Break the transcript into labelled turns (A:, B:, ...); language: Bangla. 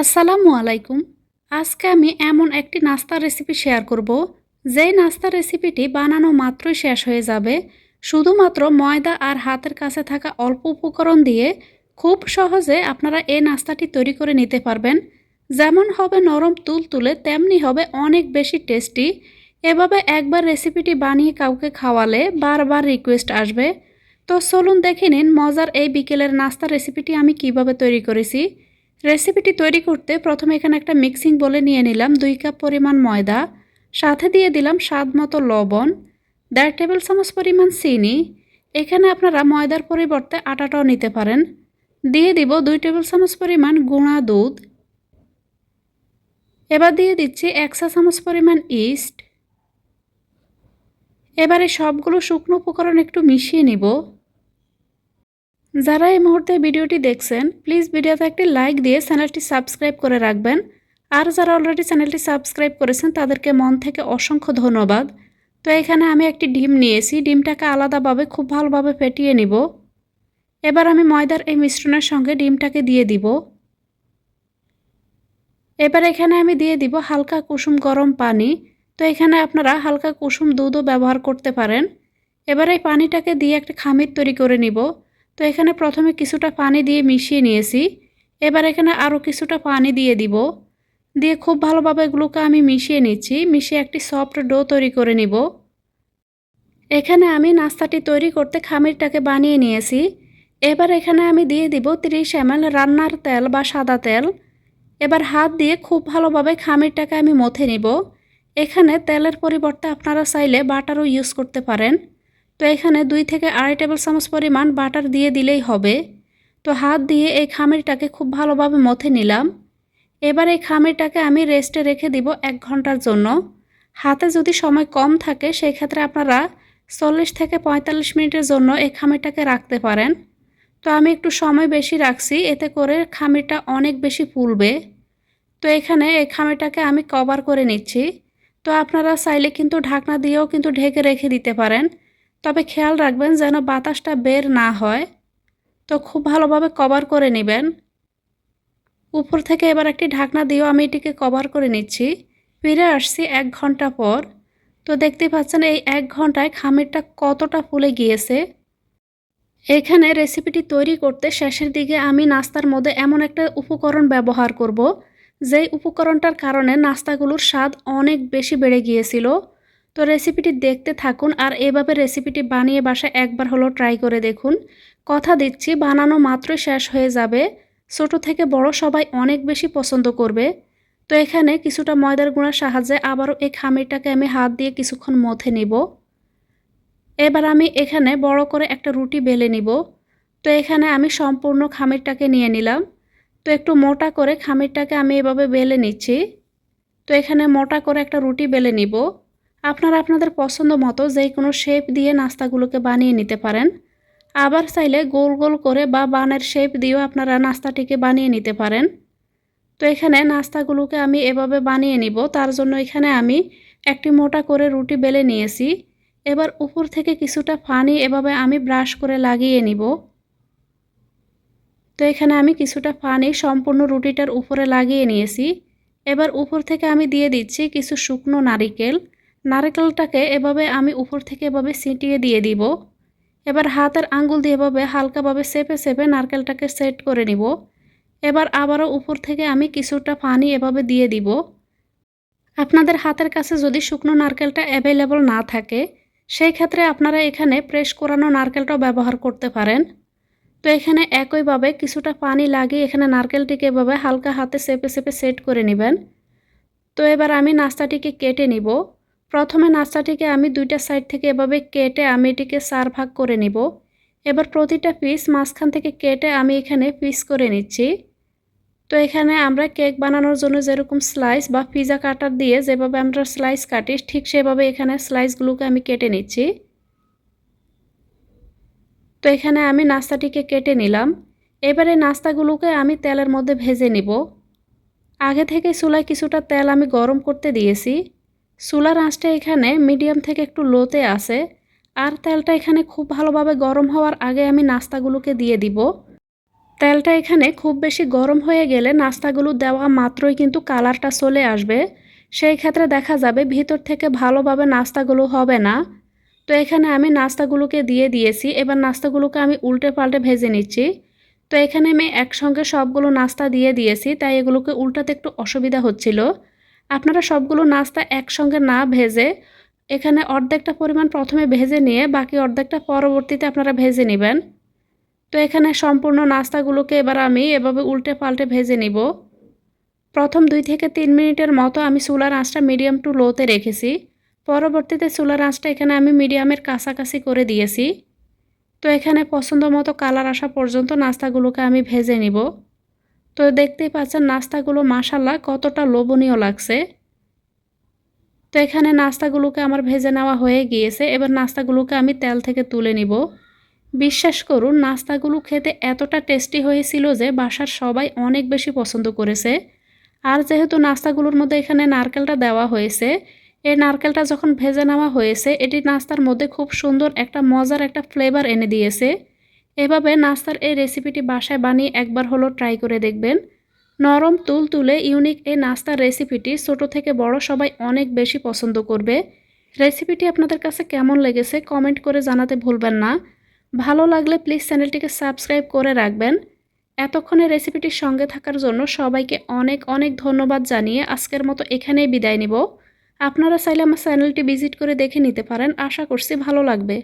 A: আসসালামু আলাইকুম। আজকে আমি এমন একটি নাস্তার রেসিপি শেয়ার করব, যেই নাস্তার রেসিপিটি বানানো মাত্রই শেষ হয়ে যাবে। শুধুমাত্র ময়দা আর হাতের কাছে থাকা অল্প উপকরণ দিয়ে খুব সহজে আপনারা এই নাস্তাটি তৈরি করে নিতে পারবেন। যেমন হবে নরম তুল তুলে, তেমনি হবে অনেক বেশি টেস্টি এভাবে একবার রেসিপিটি বানিয়ে কাউকে খাওয়ালে বারবার রিকোয়েস্ট আসবে। তো চলুন দেখে নিন মজার এই বিকেলের নাস্তা রেসিপিটি আমি কীভাবে তৈরি করেছি। রেসিপিটি তৈরি করতে প্রথমে এখানে একটা মিক্সিং বলে নিয়ে নিলাম দুই কাপ পরিমাণ ময়দা, সাথে দিয়ে দিলাম স্বাদ মতো লবণ, দেড় টেবিল চামচ পরিমাণ চিনি। এখানে আপনারা ময়দার পরিবর্তে আটাটাও নিতে পারেন। দিয়ে দিব দুই টেবিল চামচ পরিমাণ গুঁড়া দুধ। এবার দিয়ে দিচ্ছি এক চা চামচ পরিমাণ ইস্ট। এবারে সবগুলো শুকনো উপকরণ একটু মিশিয়ে নিব। যারা এই মুহূর্তে ভিডিওটি দেখছেন প্লিজ ভিডিওতে একটি লাইক দিয়ে চ্যানেলটি সাবস্ক্রাইব করে রাখবেন। আর যারা অলরেডি চ্যানেলটি সাবস্ক্রাইব করেছেন, তাদেরকে মন থেকে অসংখ্য ধন্যবাদ। তো এখানে আমি একটি ডিম নিয়েছি। ডিমটাকে আলাদাভাবে, খুব ভালোভাবে ফেটিয়ে নিব। এবার আমি ময়দার এই মিশ্রণের সঙ্গে ডিমটাকে দিয়ে দিব। এবার এখানে আমি দিয়ে দিব হালকা কুসুম গরম পানি। তো এখানে আপনারা হালকা কুসুম দুধও ব্যবহার করতে পারেন। এবার এই পানিটাকে দিয়ে একটা খামির তৈরি করে নিব। তো এখানে প্রথমে কিছুটা পানি দিয়ে মিশিয়ে নিয়েছি। এবার এখানে আরও কিছুটা পানি দিয়ে দিব। দিয়ে খুব ভালোভাবে এগুলোকে আমি মিশিয়ে নিচ্ছি। মিশিয়ে একটি সফট ডো তৈরি করে নিব। এখানে আমি নাস্তাটি তৈরি করতে খামিরটাকে বানিয়ে নিয়েছি। এবার এখানে আমি দিয়ে দিব তিরিশ এম রান্নার তেল বা সাদা তেল। এবার হাত দিয়ে খুব ভালোভাবে খামিরটাকে আমি মথে নিব। এখানে তেলের পরিবর্তে আপনারা চাইলে বাটারও ইউজ করতে পারেন। তো এখানে দুই থেকে আড়াই টেবিল চামচ পরিমাণ বাটার দিয়ে দিলেই হবে। তো হাত দিয়ে এই খামিরটাকে খুব ভালোভাবে মথে নিলাম। এবার এই খামিরটাকে আমি রেস্টে রেখে দিব এক ঘণ্টার জন্য। হাতে যদি সময় কম থাকে, সেই ক্ষেত্রে আপনারা চল্লিশ থেকে পঁয়তাল্লিশ মিনিটের জন্য এই খামিরটাকে রাখতে পারেন। তো আমি একটু সময় বেশি রাখছি, এতে করে খামিরটা অনেক বেশি ফুলবে। তো এখানে এই খামিরটাকে আমি কভার করে নিচ্ছি। তো আপনারা চাইলে কিন্তু ঢাকনা দিয়েও কিন্তু ঢেকে রেখে দিতে পারেন। তবে খেয়াল রাখবেন যেন বাতাসটা বের না হয়, তো খুব ভালোভাবে কভার করে নেবেন। উপর থেকে এবার একটি ঢাকনা দিয়েও আমি এটিকে কভার করে নিচ্ছি। ফিরে আসছি এক ঘণ্টা পর। তো দেখতে পাচ্ছেন এই এক ঘন্টায় খামিরটা কতটা ফুলে গিয়েছে। এখানে রেসিপিটি তৈরি করতে শেষের দিকে আমি নাস্তার মধ্যে এমন একটা উপকরণ ব্যবহার করব, যেই উপকরণটার কারণে নাস্তাগুলোর স্বাদ অনেক বেশি বেড়ে গিয়েছিল। তো রেসিপিটি দেখতে থাকুন আর এভাবে রেসিপিটি বানিয়ে বাসায় একবার হলো ট্রাই করে দেখুন। কথা দিচ্ছি, বানানো মাত্রই শেষ হয়ে যাবে। ছোট থেকে বড় সবাই অনেক বেশি পছন্দ করবে। তো এখানে কিছুটা ময়দার গুঁড়ার সাহায্যে আবারও এই খামিরটাকে আমি হাত দিয়ে কিছুক্ষণ মথে নিব। এবার আমি এখানে বড় করে একটা রুটি বেলে নিব। তো এখানে আমি সম্পূর্ণ খামিরটাকে নিয়ে নিলাম। তো একটু মোটা করে খামিরটাকে আমি এভাবে বেলে নিচ্ছি। তো এখানে মোটা করে একটা রুটি বেলে নিব। আপনারা আপনাদের পছন্দ মতো যে কোনো শেপ দিয়ে নাস্তাগুলোকে বানিয়ে নিতে পারেন। আবার চাইলে গোল গোল করে বা বানের শেপ দিয়েও আপনারা নাস্তাটিকে বানিয়ে নিতে পারেন। তো এখানে নাস্তাগুলোকে আমি এভাবে বানিয়ে নিব। তার জন্য এখানে আমি একটি মোটা করে রুটি বেলে নিয়েছি। এবার উপর থেকে কিছুটা ফানি এভাবে আমি ব্রাশ করে লাগিয়ে নিব। তো এখানে আমি কিছুটা ফানি সম্পূর্ণ রুটিটার উপরে লাগিয়ে নিয়েছি। এবার উপর থেকে আমি দিয়ে দিচ্ছি কিছু শুকনো নারিকেল। নারকেলটাকে এভাবে আমি উপর থেকে এভাবে ছিটিয়ে দিয়ে দিব। এবার হাতের আঙ্গুল দিয়ে এভাবে হালকাভাবে সেপে সেপে নারকেলটাকে সেট করে নিব। এবার আবারও উপর থেকে আমি কিছুটা পানি এভাবে দিয়ে দিব। আপনাদের হাতের কাছে যদি শুকনো নারকেলটা অ্যাভেলেবল না থাকে, সেই ক্ষেত্রে আপনারা এখানে প্রেস করানো নারকেলটাও ব্যবহার করতে পারেন। তো এখানে একইভাবে কিছুটা পানি লাগিয়ে এখানে নারকেলটিকে এভাবে হালকা হাতে সেপে সেপে সেট করে নেবেন। তো এবার আমি নাস্তাটিকে কেটে নিব। প্রথমে নাস্তাটিকে আমি দুইটা সাইড থেকে এভাবে কেটে আমি এটিকে চার ভাগ করে নিব। এবার প্রতিটা পিস মাঝখান থেকে কেটে আমি এখানে পিস করে নিচ্ছি। তো এখানে আমরা কেক বানানোর জন্য যেরকম স্লাইস বা পিজা কাটার দিয়ে যেভাবে আমরা স্লাইস কাটি, ঠিক সেভাবে এখানে স্লাইসগুলোকে আমি কেটে নিচ্ছি। তো এখানে আমি নাস্তাটিকে কেটে নিলাম। এবারে নাস্তাগুলোকে আমি তেলের মধ্যে ভেজে নিব। আগে থেকে চুলায় কিছুটা তেল আমি গরম করতে দিয়েছি। চুলার আঁচটা এখানে মিডিয়াম থেকে একটু লোতে আছে। আর তেলটা এখানে খুব ভালোভাবে গরম হওয়ার আগে আমি নাস্তাগুলোকে দিয়ে দিব। তেলটা এখানে খুব বেশি গরম হয়ে গেলে নাস্তাগুলো দেওয়া মাত্রই কিন্তু কালারটা চলে আসবে। সেই ক্ষেত্রে দেখা যাবে ভিতর থেকে ভালোভাবে নাস্তাগুলো হবে না। তো এখানে আমি নাস্তাগুলোকে দিয়ে দিয়েছি। এবার নাস্তাগুলোকে আমি উল্টে পাল্টে ভেজে নিচ্ছি। তো এখানে আমি একসঙ্গে সবগুলো নাস্তা দিয়ে দিয়েছি, তাই এগুলোকে উল্টাতে একটু অসুবিধা হচ্ছিল। আপনারা সবগুলো নাস্তা একসঙ্গে না ভেজে এখানে অর্ধেকটা পরিমাণ প্রথমে ভেজে নিয়ে বাকি অর্ধেকটা পরবর্তীতে আপনারা ভেজে নেবেন। তো এখানে সম্পূর্ণ নাস্তাগুলোকে এবার আমি এভাবে উল্টে পাল্টে ভেজে নিব। প্রথম দুই থেকে তিন মিনিটের মতো আমি চুলার আঁচটা মিডিয়াম টু লোতে রেখেছি। পরবর্তীতে চুলার আঁচটা এখানে আমি মিডিয়ামের কাছাকাছি করে দিয়েছি। তো এখানে পছন্দ মতো কালার আসা পর্যন্ত নাস্তাগুলোকে আমি ভেজে নিব। তো দেখতেই পাচ্ছেন নাস্তাগুলো মাসাল্লাহ কতটা লোভনীয় লাগছে। তো এখানে নাস্তাগুলোকে আমার ভেজে নেওয়া হয়ে গিয়েছে। এবার নাস্তাগুলোকে আমি তেল থেকে তুলে নিব। বিশ্বাস করুন, নাস্তাগুলো খেতে এতটা টেস্টি হয়েছিল যে বাসার সবাই অনেক বেশি পছন্দ করেছে। আর যেহেতু নাস্তাগুলোর মধ্যে এখানে নারকেলটা দেওয়া হয়েছে, এই নারকেলটা যখন ভেজে নেওয়া হয়েছে, এটি নাস্তার মধ্যে খুব সুন্দর একটা মজার একটা ফ্লেভার এনে দিয়েছে। এভাবে নাস্তার এই রেসিপিটি বাসায় বানিয়ে একবার হলো ট্রাই করে দেখবেন। নরম তুল তুলে ইউনিক এই নাস্তার রেসিপিটি ছোট থেকে বড় সবাই অনেক বেশি পছন্দ করবে। রেসিপিটি আপনাদের কাছে কেমন লেগেছে কমেন্ট করে জানাতে ভুলবেন না। ভালো লাগলে প্লিজ চ্যানেলটিকে সাবস্ক্রাইব করে রাখবেন। এতক্ষণে রেসিপিটির সঙ্গে থাকার জন্য সবাইকে অনেক অনেক ধন্যবাদ জানিয়ে আজকের মতো এখানেই বিদায় নিব। আপনারা চাইলে আমার চ্যানেলটি ভিজিট করে দেখে নিতে পারেন। আশা করছি ভালো লাগবে।